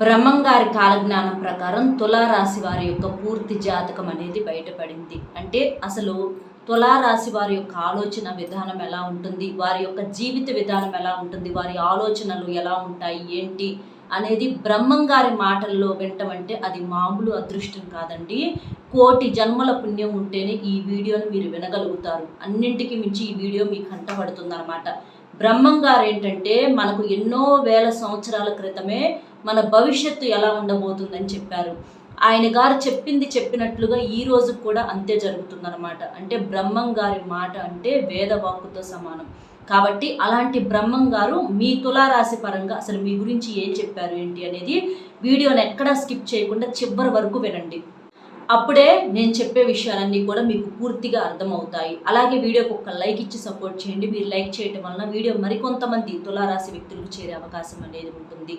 బ్రహ్మంగారి కాలజ్ఞానం ప్రకారం తులారాశి వారి యొక్క పూర్తి జాతకం అనేది బయటపడింది. అంటే అసలు తులారాశి వారి యొక్క ఆలోచన విధానం ఎలా ఉంటుంది? వారి యొక్క జీవిత విధానం ఎలా ఉంటుంది? వారి ఆలోచనలు ఎలా ఉంటాయి? ఏంటి? అనేది బ్రహ్మంగారి మాటల్లో వింటమంటే అది మామూలు అదృష్టం కాదండి. కోటి జన్మల పుణ్యం ఉంటేనే ఈ వీడియోని మీరు వినగలుగుతారు. అన్నింటికి మించి ఈ వీడియో మీకు కంటపడుతుంది బ్రహ్మం గారు ఏంటంటే మనకు ఎన్నో వేల సంవత్సరాల క్రితమే మన భవిష్యత్తు ఎలా ఉండబోతుందని చెప్పారు. ఆయన గారు చెప్పింది చెప్పినట్లుగా ఈ రోజు కూడా అంతే జరుగుతుందన్నమాట. అంటే బ్రహ్మం గారి మాట అంటే వేదవాక్కుతో సమానం. కాబట్టి అలాంటి బ్రహ్మం గారు మీ తులారాశి పరంగా అసలు మీ గురించి ఏం చెప్పారు ఏంటి అనేది వీడియోని ఎక్కడా స్కిప్ చేయకుండా చివరి వరకు వినండి. అప్పుడే నేను చెప్పే విషయాలన్నీ కూడా మీకు పూర్తిగా అర్థమవుతాయి. అలాగే వీడియోకి ఒక లైక్ ఇచ్చి సపోర్ట్ చేయండి. మీరు లైక్ చేయడం వలన వీడియో మరికొంతమంది తులారాశి వ్యక్తులకు చేరే అవకాశం అనేది ఉంటుంది.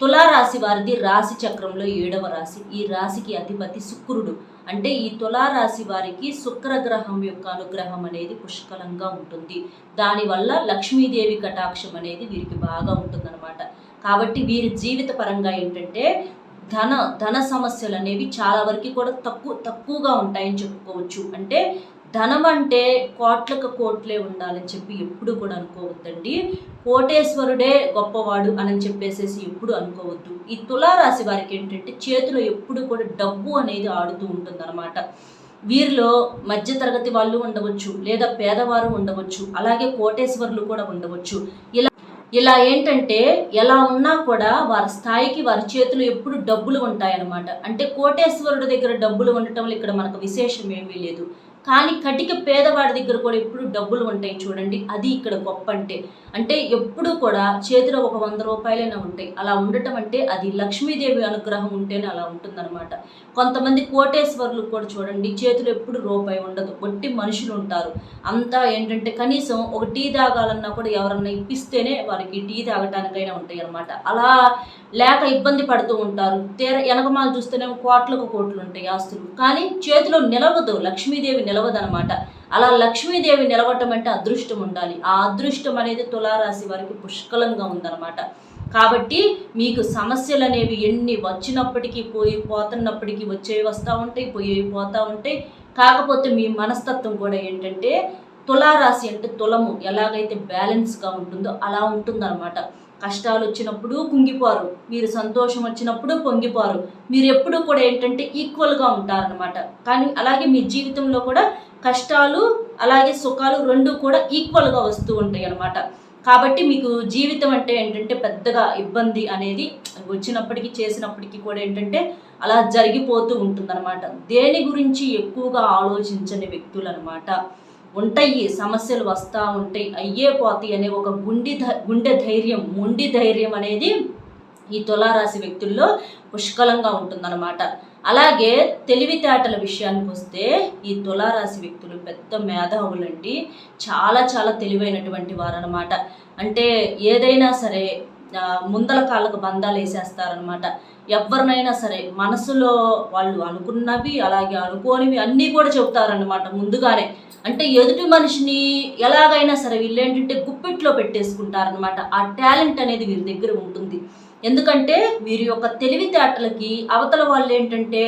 తులారాశి వారిది రాశి చక్రంలో ఏడవ రాశి. ఈ రాశికి అధిపతి శుక్రుడు. అంటే ఈ తులారాశి వారికి శుక్రగ్రహం యొక్క అనుగ్రహం అనేది పుష్కలంగా ఉంటుంది. దానివల్ల లక్ష్మీదేవి కటాక్షం అనేది వీరికి బాగా ఉంటుందన్నమాట. కాబట్టి వీరి జీవిత పరంగా ఏంటంటే ధన ధన సమస్యలు అనేవి చాలా వరకు కూడా తక్కువ తక్కువగా ఉంటాయని చెప్పుకోవచ్చు. అంటే ధనం అంటే కోట్లకు కోట్లే ఉండాలని చెప్పి ఎప్పుడు కూడా అనుకోవద్దండి. కోటేశ్వరుడే గొప్పవాడు అని చెప్పేసేసి ఎప్పుడు అనుకోవద్దు. ఈ తులారాశి వారికి ఏంటంటే చేతిలో ఎప్పుడు కూడా డబ్బు అనేది ఆడుతూ ఉంటుందన్నమాట. వీరిలో మధ్యతరగతి వాళ్ళు ఉండవచ్చు లేదా పేదవారు ఉండవచ్చు అలాగే కోటేశ్వరులు కూడా ఉండవచ్చు. ఇలా ఇలా ఏంటంటే ఎలా ఉన్నా కూడా వారి స్థాయికి వారి చేతిలో ఎప్పుడు డబ్బులు ఉంటాయన్నమాట. అంటే కోటేశ్వరుడి దగ్గర డబ్బులు ఉండటం ఇక్కడ మనకు విశేషం ఏమీ లేదు. కానీ కటిక పేదవాడి దగ్గర కూడా ఎప్పుడు డబ్బులు ఉంటాయి చూడండి. అది ఇక్కడ గొప్ప అంటే. అంటే ఎప్పుడు కూడా చేతిలో ఒక వంద రూపాయలైనా ఉంటాయి. అలా ఉండటం అంటే అది లక్ష్మీదేవి అనుగ్రహం ఉంటేనే అలా ఉంటుందన్నమాట. కొంతమంది కోటేశ్వరులు కూడా చూడండి చేతిలో ఎప్పుడు రూపాయి ఉండదు. ఒట్టి మనుషులు ఉంటారు. అంతా ఏంటంటే కనీసం ఒక టీ తాగాలన్నా కూడా ఎవరన్నా ఇప్పిస్తేనే వారికి టీ తాగటానికైనా ఉంటాయి అనమాట అలా లేక ఇబ్బంది పడుతూ ఉంటారు. తీర వెనకమాలు చూస్తేనే కోట్లకు కోట్లు ఉంటాయి ఆస్తులు. కానీ చేతిలో నిలవదు లక్ష్మీదేవి నిలవదనమాట అలా లక్ష్మీదేవి నిలవటం అంటే అదృష్టం ఉండాలి. ఆ అదృష్టం అనేది తులారాశి వారికి పుష్కలంగా ఉందన్నమాట. కాబట్టి మీకు సమస్యలు అనేవి ఎన్ని వచ్చినప్పటికీ పోయి పోతున్నప్పటికీ వచ్చేవి వస్తూ ఉంటాయి పోయేవి పోతూ ఉంటాయి. కాకపోతే మీ మనస్తత్వం కూడా ఏంటంటే తులారాశి అంటే తులము ఎలాగైతే బ్యాలెన్స్గా ఉంటుందో అలా ఉంటుందన్నమాట. కష్టాలు వచ్చినప్పుడు కుంగిపోరు మీరు సంతోషం వచ్చినప్పుడు పొంగిపోరు. మీరు ఎప్పుడు కూడా ఏంటంటే ఈక్వల్గా ఉంటారనమాట కానీ అలాగే మీ జీవితంలో కూడా కష్టాలు అలాగే సుఖాలు రెండు కూడా ఈక్వల్గా వస్తూ ఉంటాయి అన్నమాట. కాబట్టి మీకు జీవితం అంటే ఏంటంటే పెద్దగా ఇబ్బంది అనేది వచ్చినప్పటికీ చేసినప్పటికీ కూడా ఏంటంటే అలా జరిగిపోతూ ఉంటుందన్నమాట. దేని గురించి ఎక్కువగా ఆలోచించని వ్యక్తులు అనమాట ఉంటాయి సమస్యలు వస్తూ ఉంటాయి. అయ్యే పోతాయి అనే ఒక గుండి గుండె ధైర్యం మొండి ధైర్యం అనేది ఈ తులారాశి వ్యక్తుల్లో పుష్కలంగా ఉంటుందన్నమాట. అలాగే తెలివితేటల విషయానికి వస్తే ఈ తులారాశి వ్యక్తులు పెద్ద మేధావులండి. చాలా చాలా తెలివైనటువంటి వారనమాట అంటే ఏదైనా సరే ముందల కాళ్ళకు బంధాలు వేసేస్తారనమాట ఎవరినైనా సరే మనసులో వాళ్ళు అనుకున్నవి అలాగే అనుకోనివి అన్నీ కూడా చెబుతారనమాట ముందుగానే. అంటే ఎదుటి మనిషిని ఎలాగైనా సరే వీళ్ళు ఏంటంటే గుప్పెట్లో పెట్టేసుకుంటారనమాట ఆ టాలెంట్ అనేది వీరి దగ్గర ఉంటుంది. ఎందుకంటే వీరి యొక్క తెలివితేటలకి అవతల వాళ్ళు ఏంటంటే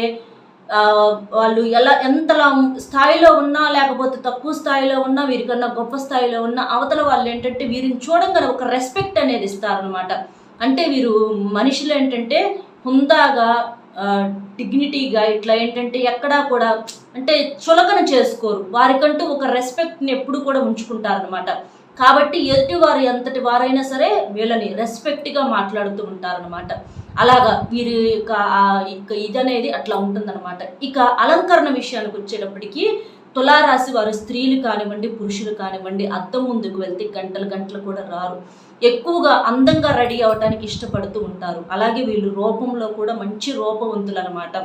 వాళ్ళు ఎలా ఎంతలా స్థాయిలో ఉన్నా లేకపోతే తక్కువ స్థాయిలో ఉన్నా వీరికన్నా గొప్ప స్థాయిలో ఉన్నా అవతల వాళ్ళు ఏంటంటే వీరిని చూడంగానే ఒక రెస్పెక్ట్ అనేది ఇస్తారనమాట అంటే వీరు మనుషులు ఏంటంటే హుందాగా డిగ్నిటీగా ఇట్లా ఏంటంటే ఎక్కడా కూడా అంటే చులకన చేసుకోరు. వారికంటూ ఒక రెస్పెక్ట్ని ఎప్పుడు కూడా ఉంచుకుంటారనమాట కాబట్టి ఎదుటివారు ఎంతటి వారైనా సరే వీళ్ళని రెస్పెక్ట్గా మాట్లాడుతూ ఉంటారనమాట అలాగా వీరి యొక్క ఇది అనేది అట్లా ఉంటుందన్నమాట. ఇక అలంకరణ విషయానికి వచ్చేటప్పటికి తులారాశి వారు స్త్రీలు కానివ్వండి పురుషులు కానివ్వండి అద్దం ముందుకు వెళ్తే గంటలు గంటలు కూడా రారు. ఎక్కువగా అందంగా రెడీ అవడానికి ఇష్టపడుతూ ఉంటారు. అలాగే వీళ్ళు రూపంలో కూడా మంచి రూపవంతులు అనమాట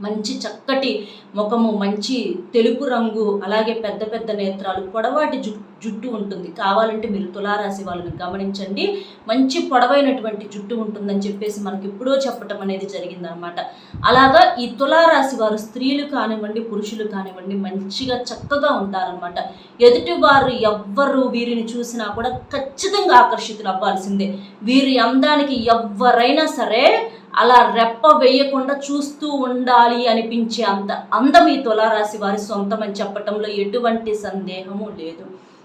మంచి చక్కటి ముఖము మంచి తెలుపు రంగు అలాగే పెద్ద పెద్ద నేత్రాలు పొడవాటి జు జుట్టు ఉంటుంది. కావాలంటే మీరు తులారాశి వాళ్ళని గమనించండి. మంచి పొడవైనటువంటి జుట్టు ఉంటుందని చెప్పేసి మనకి ఎప్పుడో చెప్పటం అనేది జరిగిందనమాట. అలాగా ఈ తులారాశి వారు స్త్రీలు కానివ్వండి పురుషులు కానివ్వండి మంచిగా చక్కగా ఉంటారనమాట. ఎదుటి వారు ఎవ్వరు వీరిని చూసినా కూడా ఖచ్చితంగా ఆకర్షితులు అవ్వాల్సిందే. వీరి అందానికి ఎవ్వరైనా సరే అలా రెప్ప వేయకుండా చూస్తూ ఉండాలి అనిపించే అంత అందం ఈ తులారాశి వారి సొంతం అని చెప్పటంలో ఎటువంటి సందేహము లేదు.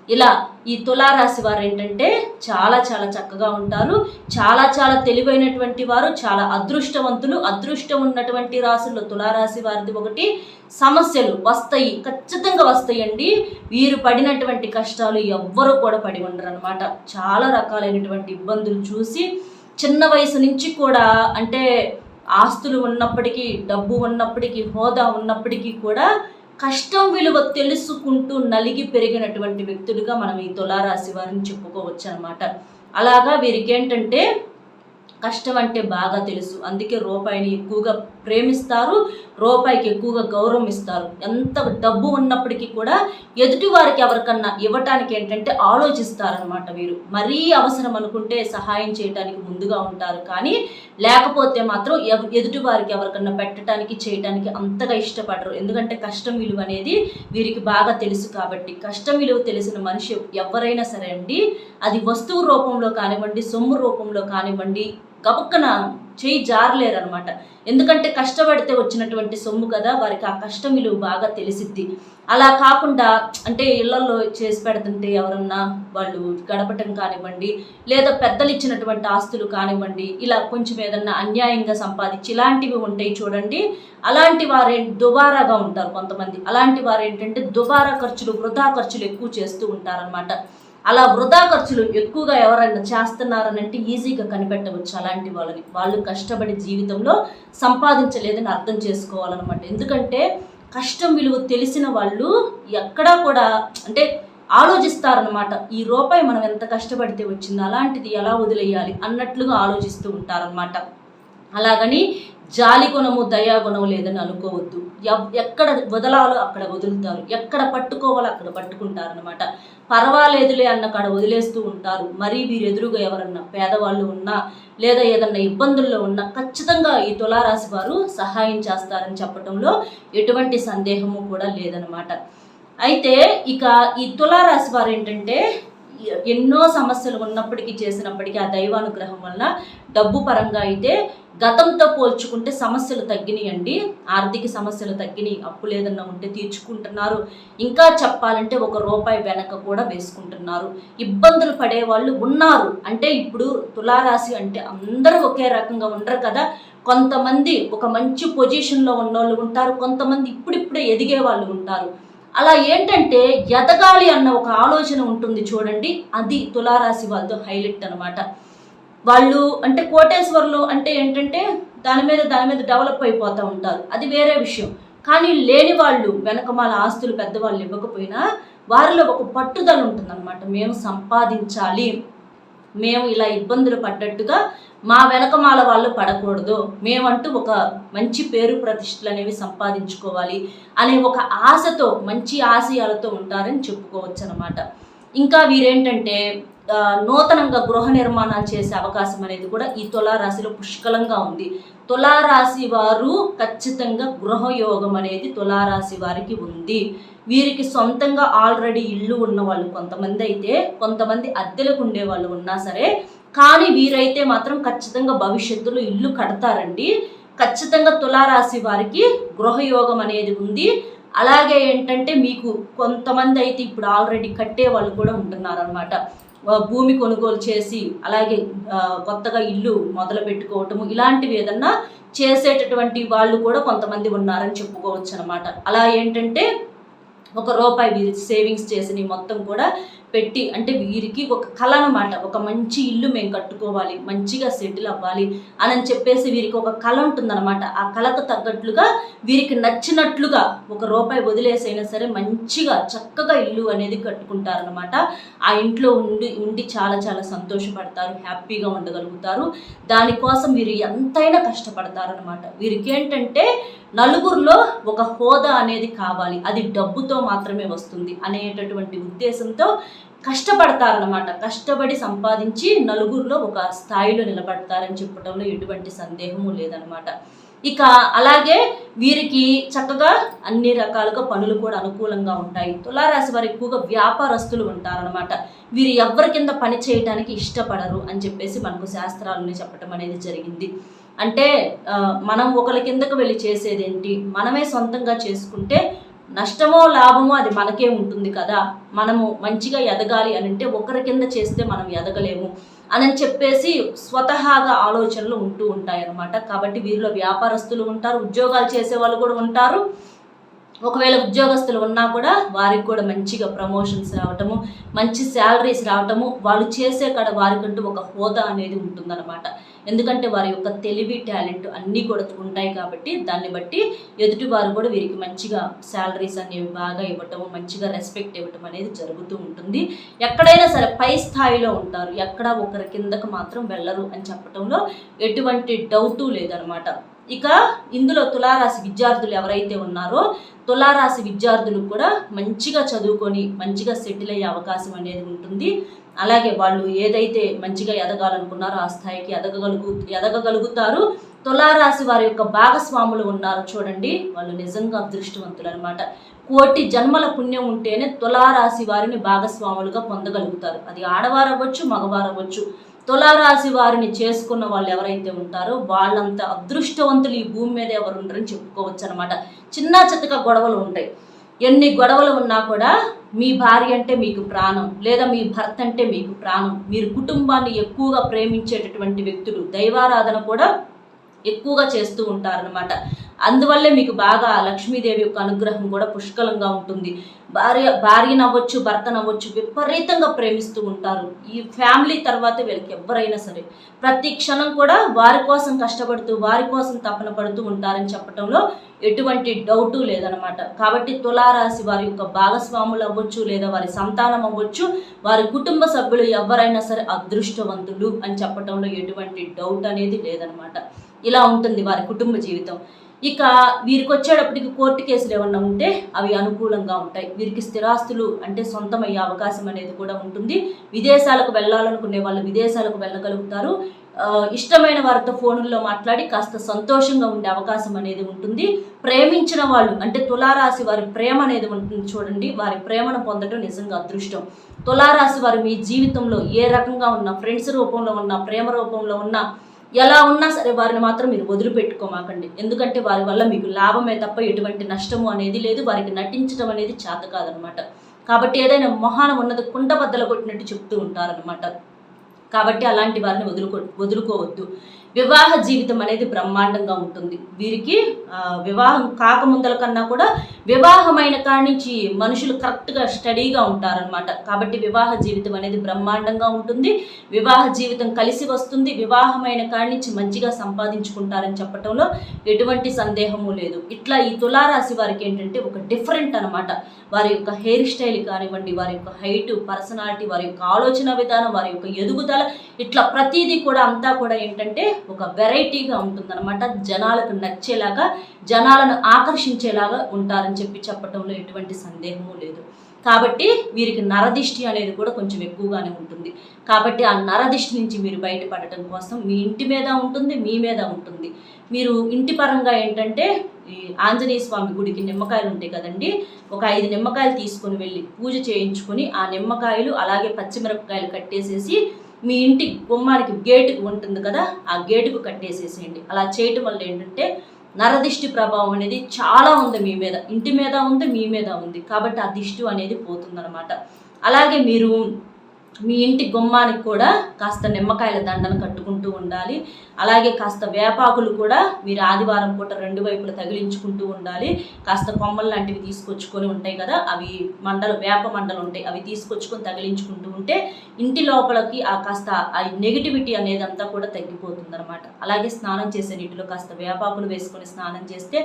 ఇలా ఈ తులారాశి వారు ఏంటంటే చాలా చాలా చక్కగా ఉంటారు. చాలా చాలా తెలివైనటువంటి వారు చాలా అదృష్టవంతులు. అదృష్టం ఉన్నటువంటి రాశుల్లో తులారాశి వారిది ఒకటి. సమస్యలు వస్తాయి ఖచ్చితంగా వస్తాయండి. వీరు పడినటువంటి కష్టాలు ఎవ్వరూ కూడా పడి ఉండరు అనమాట చాలా రకాలైనటువంటి ఇబ్బందులు చూసి చిన్న వయసు నుంచి కూడా అంటే ఆస్తులు ఉన్నప్పటికీ డబ్బు ఉన్నప్పటికీ హోదా ఉన్నప్పటికీ కూడా కష్టం విలువ తెలుసుకుంటూ నలిగి పెరిగినటువంటి వ్యక్తులుగా మనం ఈ తులారాశి వారిని చెప్పుకోవచ్చు అనమాట అలాగా వీరికి ఏంటంటే కష్టం అంటే బాగా తెలుసు. అందుకే రూపాయిని ఎక్కువగా ప్రేమిస్తారు రూపాయికి ఎక్కువగా గౌరవం ఇస్తారు ఎంత డబ్బు ఉన్నప్పటికీ కూడా ఎదుటి వారికి ఎవరికన్నా ఇవ్వటానికి ఏంటంటే ఆలోచిస్తారనమాట వీరు. మరీ అవసరం అనుకుంటే సహాయం చేయడానికి ముందుగా ఉంటారు. కానీ లేకపోతే మాత్రం ఎవ- ఎదుటి వారికి ఎవరికన్నా పెట్టడానికి చేయడానికి అంతగా ఇష్టపడరు. ఎందుకంటే కష్టం విలువ అనేది వీరికి బాగా తెలుసు కాబట్టి. కష్టం విలువ తెలిసిన మనిషి ఎవరైనా సరే అండి అది వస్తువు రూపంలో కానివ్వండి సొమ్ము రూపంలో కానివ్వండి గబక్కన చేయి జారలేరు అనమాట ఎందుకంటే కష్టపడితే వచ్చినటువంటి సొమ్ము కదా వారికి ఆ కష్టం విలువ బాగా తెలిసిద్ది. అలా కాకుండా అంటే ఇళ్ళలో చేసి పెడుతుంటే ఎవరన్నా వాళ్ళు గడపటం కానివ్వండి లేదా పెద్దలు ఇచ్చినటువంటి ఆస్తులు కానివ్వండి ఇలా కొంచెం ఏదన్నా అన్యాయంగా సంపాదించి ఇలాంటివి ఉంటాయి చూడండి. అలాంటి వారే దుబారాగా ఉంటారు కొంతమంది. అలాంటి వారు ఏంటంటే దుబారా ఖర్చులు వృధా ఖర్చులు ఎక్కువ చేస్తూ ఉంటారనమాట అలా వృధా ఖర్చులు ఎక్కువగా ఎవరైనా చేస్తున్నారని అంటే ఈజీగా కనిపెట్టవచ్చు అలాంటి వాళ్ళని వాళ్ళు కష్టపడి జీవితంలో సంపాదించలేదని అర్థం చేసుకోవాలన్నమాట. ఎందుకంటే కష్టం విలువ తెలిసిన వాళ్ళు ఎక్కడా కూడా అంటే ఆలోచిస్తారనమాట ఈ రూపాయి మనం ఎంత కష్టపడితే వచ్చింది అలాంటిది ఎలా వదిలేయాలి అన్నట్లుగా ఆలోచిస్తూ ఉంటారనమాట అలాగని జాలి గుణము దయా గుణం లేదని అనుకోవద్దు. ఎవ్- ఎక్కడ వదలాలో అక్కడ వదులుతారు. ఎక్కడ పట్టుకోవాలో అక్కడ పట్టుకుంటారనమాట పర్వాలేదులే అన్న కాడ వదిలేస్తూ ఉంటారు. మరీ వీరు ఎదురుగా ఎవరన్నా పేదవాళ్ళు ఉన్నా లేదా ఏదన్నా ఇబ్బందుల్లో ఉన్నా ఖచ్చితంగా ఈ తులారాశి వారు సహాయం చేస్తారని చెప్పడంలో ఎటువంటి సందేహము కూడా లేదనమాట అయితే ఇక ఈ తులారాశి వారు ఏంటంటే ఎన్నో సమస్యలు ఉన్నప్పటికీ చేసినప్పటికీ ఆ దైవానుగ్రహం వల్ల డబ్బు పరంగా అయితే గతంతో పోల్చుకుంటే సమస్యలు తగ్గినాయండి. ఆర్థిక సమస్యలు తగ్గినాయి అప్పు లేదన్నా ఉంటే తీర్చుకుంటున్నారు. ఇంకా చెప్పాలంటే ఒక రూపాయి వెనక కూడా వేసుకుంటున్నారు. ఇబ్బందులు పడే వాళ్ళు ఉన్నారు. అంటే ఇప్పుడు తులారాశి అంటే అందరూ ఒకే రకంగా ఉండరు కదా. కొంతమంది ఒక మంచి పొజిషన్లో ఉన్నోళ్ళు ఉంటారు. కొంతమంది ఇప్పుడిప్పుడే ఎదిగే వాళ్ళు ఉంటారు. అలా ఏంటంటే ఎదగాలి అన్న ఒక ఆలోచన ఉంటుంది చూడండి. అది తులారాశి వాళ్ళతో హైలైట్ అనమాట వాళ్ళు అంటే కోటేశ్వర్లు అంటే ఏంటంటే దాని మీద దాని మీద డెవలప్ అయిపోతూ ఉంటారు. అది వేరే విషయం. కానీ లేని వాళ్ళు వెనకమాల ఆస్తులు పెద్దవాళ్ళు ఇవ్వకపోయినా వారిలో ఒక పట్టుదల ఉంటుందన్నమాట. మేము సంపాదించాలి. మేము ఇలా ఇబ్బందులు పడ్డట్టుగా మా వెనకమాల వాళ్ళు పడకూడదు. మేమంటూ ఒక మంచి పేరు ప్రతిష్టలు అనేవి సంపాదించుకోవాలి అనే ఒక ఆశతో మంచి ఆశయాలతో ఉంటారని చెప్పుకోవచ్చు అనమాట ఇంకా వీరేంటంటే నూతనంగా గృహ నిర్మాణాలు చేసే అవకాశం అనేది కూడా ఈ తులారాశిలో పుష్కలంగా ఉంది. తులారాశి వారు ఖచ్చితంగా గృహయోగం అనేది తులారాశి వారికి ఉంది. వీరికి సొంతంగా ఆల్రెడీ ఇల్లు ఉన్న వాళ్ళు కొంతమంది అయితే కొంతమంది అద్దెలకు ఉండే వాళ్ళు ఉన్నా సరే కానీ వీరైతే మాత్రం ఖచ్చితంగా భవిష్యత్తులో ఇల్లు కడతారండి. ఖచ్చితంగా తులారాశి వారికి గృహయోగం అనేది ఉంది. అలాగే ఏంటంటే మీకు కొంతమంది అయితే ఇప్పుడు ఆల్రెడీ కట్టే వాళ్ళు కూడా ఉంటున్నారనమాట భూమి కొనుగోలు చేసి అలాగే కొత్తగా ఇల్లు మొదలు పెట్టుకోవటము ఇలాంటివి ఏదన్నా చేసేటటువంటి వాళ్ళు కూడా కొంతమంది ఉన్నారని చెప్పుకోవచ్చు అనమాట అలా ఏంటంటే ఒక రూపాయి సేవింగ్స్ చేసిన మొత్తం కూడా పెట్టి అంటే వీరికి ఒక కళ అనమాట ఒక మంచి ఇల్లు మేము కట్టుకోవాలి మంచిగా సెటిల్ అవ్వాలి అని చెప్పేసి వీరికి ఒక కళ ఉంటుందన్నమాట. ఆ కళకు తగ్గట్లుగా వీరికి నచ్చినట్లుగా ఒక రూపాయి వదిలేసైనా సరే మంచిగా చక్కగా ఇల్లు అనేది కట్టుకుంటారనమాట ఆ ఇంట్లో ఉండి ఉండి చాలా చాలా సంతోషపడతారు హ్యాపీగా ఉండగలుగుతారు. దానికోసం వీరు ఎంతైనా కష్టపడతారనమాట వీరికి ఏంటంటే నలుగురిలో ఒక హోదా అనేది కావాలి. అది డబ్బుతో మాత్రమే వస్తుంది అనేటటువంటి ఉద్దేశంతో కష్టపడతారనమాట కష్టపడి సంపాదించి నలుగురిలో ఒక స్థాయిలో నిలబడతారని చెప్పడంలో ఎటువంటి సందేహము లేదనమాట ఇక అలాగే వీరికి చక్కగా అన్ని రకాలుగా పనులు కూడా అనుకూలంగా ఉంటాయి. తులారాశి వారు ఎక్కువగా వ్యాపారస్తులు ఉంటారనమాట వీరు ఎవరి కింద పని చేయడానికి ఇష్టపడరు అని చెప్పేసి మనకు శాస్త్రాలని చెప్పడం అనేది జరిగింది. అంటే మనం ఒకరి కిందకు వెళ్ళి చేసేదేంటి? మనమే సొంతంగా చేసుకుంటే నష్టమో లాభమో అది మనకే ఉంటుంది కదా. మనము మంచిగా ఎదగాలి అని అంటే ఒకరి కింద చేస్తే మనం ఎదగలేము అని చెప్పేసి స్వతహాగా ఆలోచనలు ఉంటూ ఉంటాయి అన్నమాట కాబట్టి వీరిలో వ్యాపారస్తులు ఉంటారు ఉద్యోగాలు చేసే వాళ్ళు కూడా ఉంటారు. ఒకవేళ ఉద్యోగస్తులు ఉన్నా కూడా వారికి కూడా మంచిగా ప్రమోషన్స్ రావటము మంచి శాలరీస్ రావటము వాళ్ళు చేసే కాడ వారికంటూ ఒక హోదా అనేది ఉంటుందన్నమాట. ఎందుకంటే వారి యొక్క తెలివి టాలెంట్ అన్నీ కూడా ఉంటాయి కాబట్టి దాన్ని బట్టి ఎదుటి వారు కూడా వీరికి మంచిగా శాలరీస్ అనేవి బాగా ఇవ్వటము మంచిగా రెస్పెక్ట్ ఇవ్వటం అనేది జరుగుతూ ఉంటుంది. ఎక్కడైనా సరే పై స్థాయిలో ఉంటారు. ఎక్కడ ఒకరి కిందకు మాత్రం వెళ్ళరు అని చెప్పటంలో ఎటువంటి డౌటు లేదనమాట ఇక ఇందులో తులారాశి విద్యార్థులు ఎవరైతే ఉన్నారో తులారాశి విద్యార్థులు కూడా మంచిగా చదువుకొని మంచిగా సెటిల్ అయ్యే అవకాశం అనేది ఉంటుంది. అలాగే వాళ్ళు ఏదైతే మంచిగా ఎదగాలనుకున్నారో ఆ స్థాయికి ఎదగగలుగు ఎదగగలుగుతారు. తులారాశి వారి యొక్క భాగస్వాములు ఉన్నారు చూడండి. వాళ్ళు నిజంగా అదృష్టవంతులు అనమాట కోటి జన్మల పుణ్యం ఉంటేనే తులారాశి వారిని భాగస్వాములుగా పొందగలుగుతారు. అది ఆడవారవ్వచ్చు మగవారవ్వచ్చు. తులారాశి వారిని చేసుకున్న వాళ్ళు ఎవరైతే ఉంటారో వాళ్ళంత అదృష్టవంతులు ఈ భూమి మీద ఎవరు ఉండరని చెప్పుకోవచ్చు అనమాట చిన్న చితక గొడవలు ఉంటాయి. ఎన్ని గొడవలు ఉన్నా కూడా మీ భార్య అంటే మీకు ప్రాణం లేదా మీ భర్త అంటే మీకు ప్రాణం. మీరు కుటుంబాన్ని ఎక్కువగా ప్రేమించేటటువంటి వ్యక్తులు దైవారాధన కూడా ఎక్కువగా చేస్తూ ఉంటారనమాట అందువల్లే మీకు బాగా లక్ష్మీదేవి యొక్క అనుగ్రహం కూడా పుష్కలంగా ఉంటుంది. భార్య భార్య నవ్వచ్చు భర్త నవ్వచ్చు విపరీతంగా ప్రేమిస్తూ ఉంటారు. ఈ ఫ్యామిలీ తర్వాత వీళ్ళకి ఎవరైనా సరే ప్రతి క్షణం కూడా వారి కోసం కష్టపడుతూ వారి కోసం తపన పడుతూ ఉంటారని చెప్పడంలో ఎటువంటి డౌటు లేదనమాట కాబట్టి తులారాశి వారి యొక్క భాగస్వాములు అవ్వచ్చు లేదా వారి సంతానం అవ్వచ్చు వారి కుటుంబ సభ్యులు ఎవరైనా సరే అదృష్టవంతులు అని చెప్పడంలో ఎటువంటి డౌట్ అనేది లేదనమాట ఇలా ఉంటుంది వారి కుటుంబ జీవితం. ఇక వీరికి వచ్చేటప్పటికి కోర్టు కేసులు ఏమన్నా ఉంటే అవి అనుకూలంగా ఉంటాయి. వీరికి స్థిరాస్తులు అంటే సొంతమయ్యే అవకాశం అనేది కూడా ఉంటుంది. విదేశాలకు వెళ్ళాలనుకునే వాళ్ళు విదేశాలకు వెళ్ళగలుగుతారు. ఇష్టమైన వారితో ఫోనుల్లో మాట్లాడి కాస్త సంతోషంగా ఉండే అవకాశం అనేది ఉంటుంది. ప్రేమించిన వాళ్ళు అంటే తులారాశి వారి ప్రేమ అనేది ఉంటుంది చూడండి. వారి ప్రేమను పొందడం నిజంగా అదృష్టం. తులారాశి వారు మీ జీవితంలో ఏ రకంగా ఉన్న ఫ్రెండ్స్ రూపంలో ఉన్న ప్రేమ రూపంలో ఉన్న ఎలా ఉన్నా సరే వారిని మాత్రం మీరు వదిలిపెట్టుకోమాకండి. ఎందుకంటే వారి వల్ల మీకు లాభమే తప్ప ఎటువంటి నష్టము అనేది లేదు. వారికి నటించడం అనేది చేత కాదనమాట. కాబట్టి ఏదైనా మొహాన ఉన్నది కుండబద్దలు కొట్టినట్టు చెప్తూ ఉంటారనమాట. కాబట్టి అలాంటి వారిని వదులుకో వదులుకోవద్దు. వివాహ జీవితం అనేది బ్రహ్మాండంగా ఉంటుంది. వీరికి వివాహం కాకముందల కన్నా కూడా వివాహమైన కాడి నుంచి మనుషులు కరెక్ట్గా స్టడీగా ఉంటారనమాట కాబట్టి వివాహ జీవితం అనేది బ్రహ్మాండంగా ఉంటుంది. వివాహ జీవితం కలిసి వస్తుంది. వివాహమైన కాడి నుంచి మంచిగా సంపాదించుకుంటారని చెప్పటంలో ఎటువంటి సందేహము లేదు. ఇట్లా ఈ తులారాశి వారికి ఏంటంటే ఒక డిఫరెంట్ అనమాట వారి యొక్క హెయిర్ స్టైల్ కానివ్వండి వారి యొక్క హైట్ పర్సనాలిటీ వారి యొక్క ఆలోచన విధానం వారి యొక్క ఎదుగుదల ఇట్లా ప్రతిదీ కూడా అంతా కూడా ఏంటంటే ఒక వెరైటీగా ఉంటుందన్నమాట. జనాలకు నచ్చేలాగా జనాలను ఆకర్షించేలాగా ఉంటారని చెప్పి చెప్పటంలో ఎటువంటి సందేహము లేదు. కాబట్టి వీరికి నరదిష్టి అనేది కూడా కొంచెం ఎక్కువగానే ఉంటుంది. కాబట్టి ఆ నరదిష్టి నుంచి మీరు బయటపడటం కోసం మీ ఇంటి మీద ఉంటుంది మీ మీద ఉంటుంది. మీరు ఇంటి పరంగా ఏంటంటే ఈ ఆంజనేయ స్వామి గుడికి నిమ్మకాయలు ఉంటాయి కదండి ఒక ఐదు నిమ్మకాయలు తీసుకొని వెళ్ళి పూజ చేయించుకొని ఆ నిమ్మకాయలు అలాగే పచ్చిమిరపకాయలు కట్టేసేసి మీ ఇంటి గుమ్మానికి గేటుకు ఉంటుంది కదా ఆ గేటుకు కట్టేసేసేయండి. అలా చేయటం వల్ల ఏంటంటే నరదిష్టి ప్రభావం అనేది చాలా ఉంది మీ మీద. ఇంటి మీద ఉంది మీ మీద ఉంది. కాబట్టి ఆ దిష్టి అనేది పోతుందన్నమాట. అలాగే మీరు మీ ఇంటి గుమ్మానికి కూడా కాస్త నిమ్మకాయల దండను కట్టుకుంటూ ఉండాలి. అలాగే కాస్త వేపాకులు కూడా మీరు ఆదివారం పూట రెండు వైపులు తగిలించుకుంటూ ఉండాలి. కాస్త కొమ్మలు లాంటివి తీసుకొచ్చుకొని ఉంటాయి కదా అవి మండలు వేప మండలు ఉంటాయి అవి తీసుకొచ్చుకొని తగిలించుకుంటూ ఉంటే ఇంటి లోపలికి ఆ కాస్త ఆ నెగిటివిటీ అనేది అంతా కూడా తగ్గిపోతుంది అనమాట అలాగే స్నానం చేసే నీటిలో కాస్త వేపాకులు వేసుకొని స్నానం చేస్తే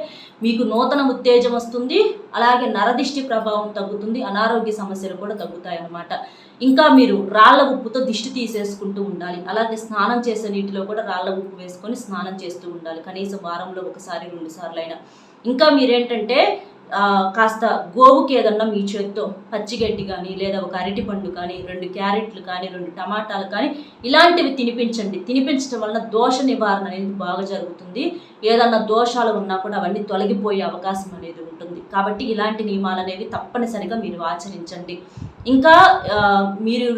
మీకు నూతన ఉత్తేజం వస్తుంది. అలాగే నరదిష్టి ప్రభావం తగ్గుతుంది అనారోగ్య సమస్యలు కూడా తగ్గుతాయి అన్నమాట ఇంకా మీరు రాళ్ళ ఉప్పుతో దిష్టి తీసేసుకుంటూ ఉండాలి. అలాగే స్నానం చేసే నీటిలో కూడా రాళ్ళ ఉప్పు వేసుకొని స్నానం చేస్తూ ఉండాలి. కనీసం వారంలో ఒకసారి రెండు సార్లు అయినా ఇంకా మీరేంటంటే కాస్త గోవుకి ఏదన్నా మీ చేత్తో పచ్చిగడ్డి కానీ లేదా ఒక అరటి పండు కానీ రెండు క్యారెట్లు కానీ రెండు టమాటాలు కానీ ఇలాంటివి తినిపించండి. తినిపించడం వలన దోష నివారణ అనేది బాగా జరుగుతుంది. ఏదన్నా దోషాలు ఉన్నా కూడా అవన్నీ తొలగిపోయే అవకాశం అనేది ఉంటుంది. కాబట్టి ఇలాంటి నియమాలు అనేవి తప్పనిసరిగా మీరు ఆచరించండి. ఇంకా మీరు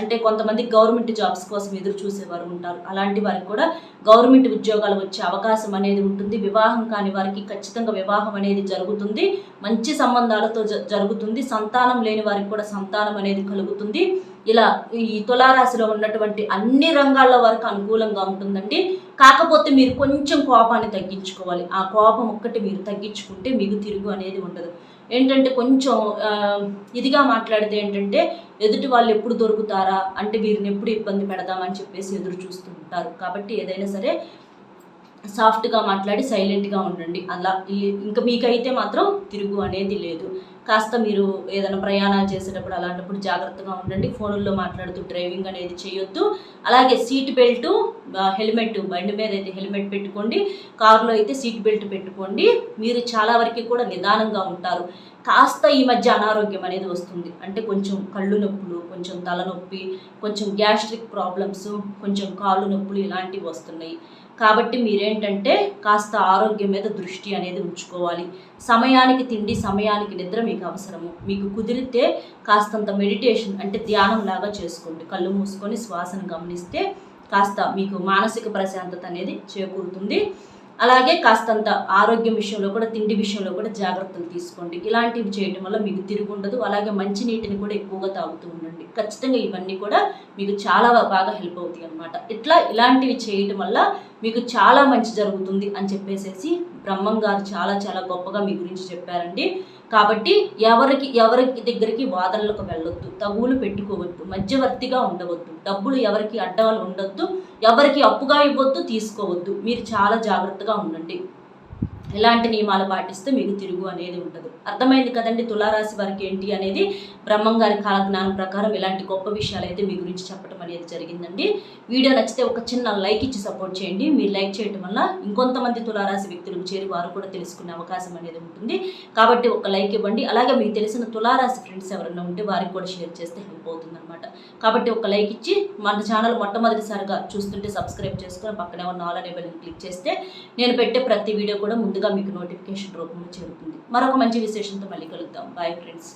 అంటే కొంతమంది గవర్నమెంట్ జాబ్స్ కోసం ఎదురు చూసేవారు ఉంటారు. అలాంటి వారికి కూడా గవర్నమెంట్ ఉద్యోగాలు వచ్చే అవకాశం అనేది ఉంటుంది. వివాహం కాని వారికి ఖచ్చితంగా వివాహం అనేది జరుగుతుంది. మంచి సంబంధాలతో జరుగుతుంది. సంతానం లేని వారికి కూడా సంతానం అనేది కలుగుతుంది. ఇలా ఈ తులారాశిలో ఉన్నటువంటి అన్ని రంగాల వరకు అనుకూలంగా ఉంటుందండి. కాకపోతే మీరు కొంచెం కోపాన్ని తగ్గించుకోవాలి. ఆ కోపం ఒక్కటి మీరు తగ్గించుకుంటే మీకు తిరుగు అనేది ఉండదు. ఏంటంటే కొంచెం ఇదిగా మాట్లాడితే ఏంటంటే ఎదుటి వాళ్ళు ఎప్పుడు దొరుకుతారా? అంటే వీరిని ఎప్పుడు ఇబ్బంది పెడదామని చెప్పేసి ఎదురు చూస్తూ ఉంటారు కాబట్టి ఏదైనా సరే సాఫ్ట్గా మాట్లాడి సైలెంట్గా ఉండండి. అలా ఇంకా మీకైతే మాత్రం తిరుగు అనేది లేదు. కాస్త మీరు ఏదైనా ప్రయాణాలు చేసేటప్పుడు అలాంటప్పుడు జాగ్రత్తగా ఉండండి. ఫోనుల్లో మాట్లాడుతూ డ్రైవింగ్ అనేది చేయొద్దు. అలాగే సీట్ బెల్ట్ హెల్మెట్ బండి మీద అయితే హెల్మెట్ పెట్టుకోండి. కారులో అయితే సీట్ బెల్ట్ పెట్టుకోండి. మీరు చాలా వరకు కూడా నిదానంగా ఉంటారు. కాస్త ఈ మధ్య అనారోగ్యం అనేది వస్తుంది. అంటే కొంచెం కళ్ళు నొప్పులు కొంచెం తలనొప్పి కొంచెం గ్యాస్ట్రిక్ ప్రాబ్లమ్స్ కొంచెం కాళ్ళు నొప్పులు ఇలాంటివి వస్తున్నాయి. కాబట్టి మీరేంటంటే కాస్త ఆరోగ్యం మీద దృష్టి అనేది ఉంచుకోవాలి. సమయానికి తిండి సమయానికి నిద్ర మీకు అవసరము. మీకు కుదిరితే కాస్తంత మెడిటేషన్ అంటే ధ్యానం లాగా చేసుకోండి. కళ్ళు మూసుకొని శ్వాసను గమనిస్తే కాస్త మీకు మానసిక ప్రశాంతత అనేది చేకూరుతుంది. అలాగే కాస్తంత ఆరోగ్యం విషయంలో కూడా తిండి విషయంలో కూడా జాగ్రత్తలు తీసుకోండి. ఇలాంటివి చేయడం వల్ల మీకు తిరుగుండదు ఉండదు. అలాగే మంచి నీటిని కూడా ఎక్కువగా తాగుతూ ఉండండి. ఖచ్చితంగా ఇవన్నీ కూడా మీకు చాలా బాగా హెల్ప్ అవుతాయి అనమాట ఇట్లా ఇలాంటివి చేయడం వల్ల మీకు చాలా మంచి జరుగుతుంది అని చెప్పేసేసి బ్రహ్మం గారు చాలా చాలా గొప్పగా మీ గురించి చెప్పారండి. కాబట్టి ఎవరికి ఎవరికి దగ్గరికి వాదనలకు వెళ్ళొద్దు తగువులు పెట్టుకోవద్దు మధ్యవర్తిగా ఉండవద్దు డబ్బులు ఎవరికి అడ్డాలు ఉండొద్దు ఎవరికి అప్పుగా ఇవ్వద్దు తీసుకోవద్దు. మీరు చాలా జాగ్రత్తగా ఉండండి. ఎలాంటి నియమాలు పాటిస్తే మీకు తిరుగు అనేది ఉండదు. అర్థమైంది కదండి తులారాశి వారికి ఏంటి అనేది? బ్రహ్మం గారి కాలజ్ఞానం ప్రకారం ఇలాంటి గొప్ప విషయాలు అయితే మీ గురించి చెప్పడం అనేది జరిగిందండి. వీడియో నచ్చితే ఒక చిన్న లైక్ ఇచ్చి సపోర్ట్ చేయండి. మీరు లైక్ చేయడం వల్ల ఇంకొంతమంది తులారాశి వ్యక్తులకు చేరి వారు కూడా తెలుసుకునే అవకాశం అనేది ఉంటుంది. కాబట్టి ఒక లైక్ ఇవ్వండి. అలాగే మీకు తెలిసిన తులారాశి ఫ్రెండ్స్ ఎవరైనా ఉంటే వారికి కూడా షేర్ చేస్తే హెల్ప్ అవుతుందన్నమాట. కాబట్టి ఒక లైక్ ఇచ్చి మన ఛానల్ మొట్టమొదటిసారిగా చూస్తుంటే సబ్స్క్రైబ్ చేసుకుని పక్కనే ఉన్న ఆల్ అనే బెల్ క్లిక్ చేస్తే నేను పెట్టే ప్రతి వీడియో కూడా ముందుగా మీకు నోటిఫికేషన్ రూపంలో చేరుతుంది. మరొక మంచి విశేషంతో మళ్ళీ కలుద్దాం. Bye friends